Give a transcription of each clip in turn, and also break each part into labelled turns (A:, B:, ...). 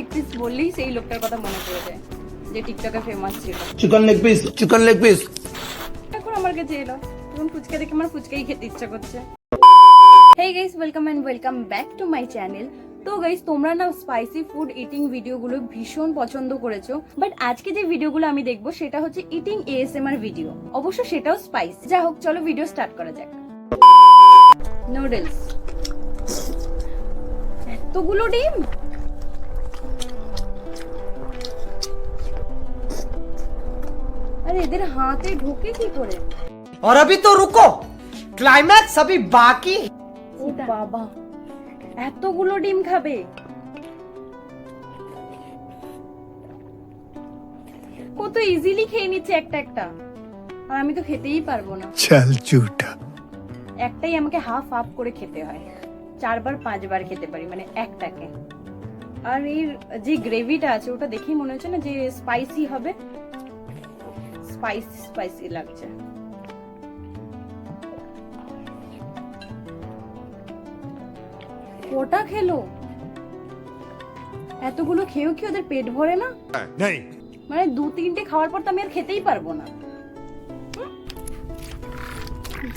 A: Leg piece বললেই সেই লোকটার কথা মনে পড়ে যায় যে টিকটকে ফেমাস ছিল।
B: Chicken leg piece chicken leg piece
A: এখন আমার কাছে এলো এখন ফুচকা দেখে আমার ফুচকাই খেতে ইচ্ছা করছে। Hey guys welcome and welcome back to my channel তো গাইস তোমরা না স্পাইসি ফুড ইটিং ভিডিওগুলো ভীষণ পছন্দ করেছ বাট আজকে যে ভিডিওগুলো আমি দেখব সেটা হচ্ছে ইটিং এএসএমআর ভিডিও অবশ্য সেটাও স্পাইস যা হোক চলো ভিডিও স্টার্ট করা যাক। নুডলস এতগুলো ডিম? আরে এদের হাতে ঢোকে কি করে
C: और अभी तो रुको क्लाइमैक्स अभी बाकी है।
A: ও বাবা এতগুলো ডিম খাবে কত ইজিলি খেয়ে নিচ্ছে একটা একটা আর আমি তো খেতেই পারবো না
B: চল ঝুটা
A: একটাই আমাকে হাফ হাফ করে খেতে হয় চারবার পাঁচবার খেতে পারি মানে একটাকে আর এর যে গ্রেভিটা আছে ওটা দেখেই মনে হচ্ছে না যে স্পাইসি হবে স্পাইসি স্পাইসি লাগছে। ওটা খেলো? এতগুলো খেয়েও কি ওদের পেট ভরে না? হ্যাঁ, মানে দু তিনটে খাওয়ার পর তো আমি আর খেতেই পারব না।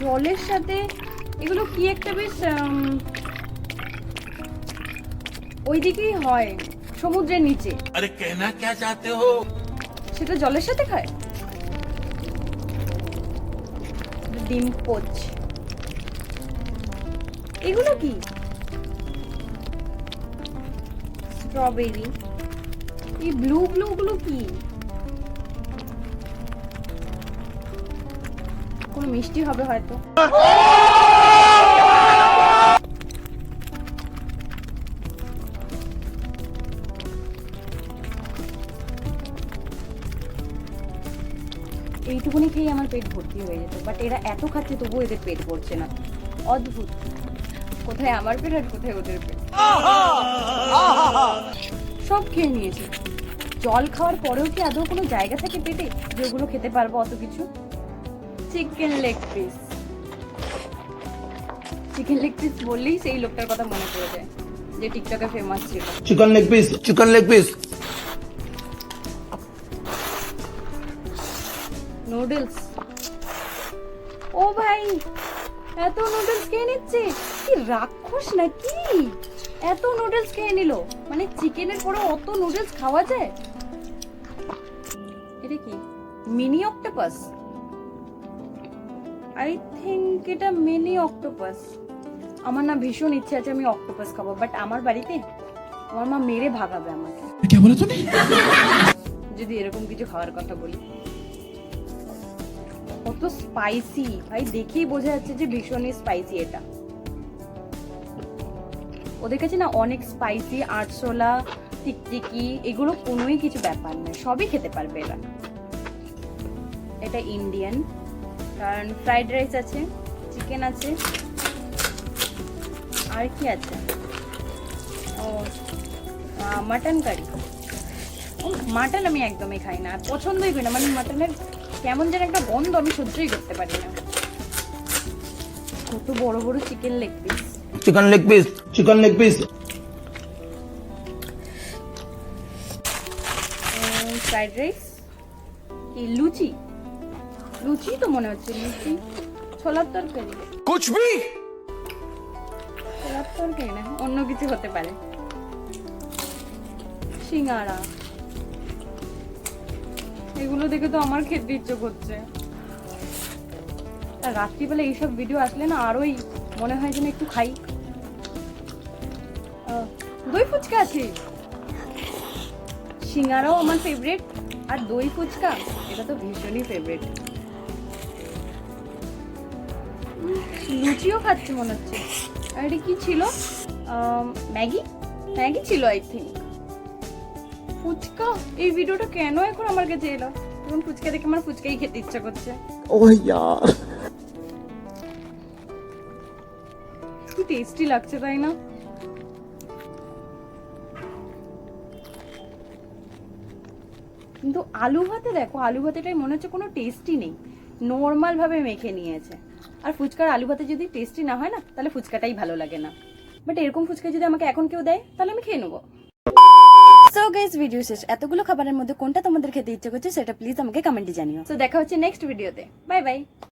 A: জলের সাথে এগুলো কি একটা বেশ ওইদিকেই হয় সমুদ্রের নিচে।
D: আরে কেনা কে হো
A: সেটা জলের সাথে খায়? ডিম পোচ। এগুলো কি? স্ট্রবেরি এই ব্লু ব্লু গুলো কি? কোনো মিষ্টি হবে হয়তো। এইটুকুনি খেয়ে আমার পেট ভর্তি হয়ে যেত বাট এরা এত খাচ্ছে তবুও এদের পেট ভরছে না। অদ্ভুত। কোথায় আমার পেট আর কোথায় ওদের পেট? সব খেয়ে নিয়েছে। জল খাওয়ার পরেও কি আদৌ কোনো জায়গা থাকে পেটে যে ওগুলো খেতে পারব অত কিছু? Chicken leg piece chicken leg piece বললেই সেই লোকটার কথা মনে পড়ে যায়, যে টিকটকে ফেমাস ছিল।
B: Chicken leg piece chicken leg piece
A: noodles ও ভাই এত নুডলস খেয়ে নিচ্ছে? কি রাক্ষস নাকি? এত নুডলস খেয়ে নিল। মানে চিকেনের পরে অত নুডলস খাওয়া যায়? এটা কি? মিনি অক্টোপাস আই থিঙ্ক এটা মিনি অক্টোপাস আমার না ভীষণ ইচ্ছে আছে আমি অক্টোপাস খাব বাট আমার বাড়িতে আমার মা মেরে ভাগাবে আমাকে। যদি এরকম কিছু খাওয়ার কথা বলি। কত স্পাইসি ভাই, দেখেই বোঝা যাচ্ছে যে ভীষণই স্পাইসি এটা। ওদের কাছে না অনেক স্পাইসি আরশোলা, টিকটিকি, এগুলো কোনোই কিছু ব্যাপার নয়, সবই খেতে পারবে এরা। এটা ইন্ডিয়ান কারণ ফ্রাইড রাইস আছে চিকেন আছে। আর কি আছে? ও মাটন কারি মাটন আমি একদমই খাই না পছন্দই করি না। মানে মাটনের কেমন যেন একটা গন্ধ আমি সহ্যই করতে পারি না। কত বড় বড় chicken leg piece
B: chicken leg piece chicken leg piece
A: fried rice কি লুচি? লুচি তো মনে হচ্ছে লুচি। ছোলার তরকারি।
D: কুছ ভি
A: ছোলার তরকারি না অন্য কিছু হতে পারে। সিঙ্গারা। এগুলো দেখে তো আমার খেতে ইচ্ছে করছে। আর রাত্রিবেলা এইসব ভিডিও আসলে না আরোই মনে হয় যেন একটু খাই। দই ফুচকা আছে। সিঙ্গারাও আমার ফেভারিট আর দই ফুচকা, এটা তো ভীষণই ফেভারিট লুচিও খাচ্ছে মনে হচ্ছে। আর এটা কি ছিল? ম্যাগি? ম্যাগি ছিল আই থিঙ্ক ফুচকা? এই ভিডিওটা কেন এখন আমার কাছে এলো? এখন ফুচকা দেখে আমার ফুচকাই খেতে ইচ্ছা করছে।
B: ও ইয়ার।
A: কি টেস্টি লাগছে তাই না? কিন্তু আলু ভাতে দেখো আলু ভাতেটাই মনে হচ্ছে কোনো টেস্টই নেই। নর্মাল ভাবে মেখে নিয়েছে। আর ফুচকার আলু ভাতে যদি টেস্টি না হয় না তাহলে ফুচকাটাই ভালো লাগে না। বাট এরকম ফুচকা যদি আমাকে এখন কেউ দেয় তাহলে আমি খেয়ে নেব। সো গাইস ভিডিও শেষ। এতগুলো খাবারের মধ্যে কোনটা তোমাদের খেতে ইচ্ছে করছে, সেটা প্লিজ আমাকে কমেন্টে জানিও। সো দেখা হচ্ছে নেক্সট ভিডিওতে বাই বাই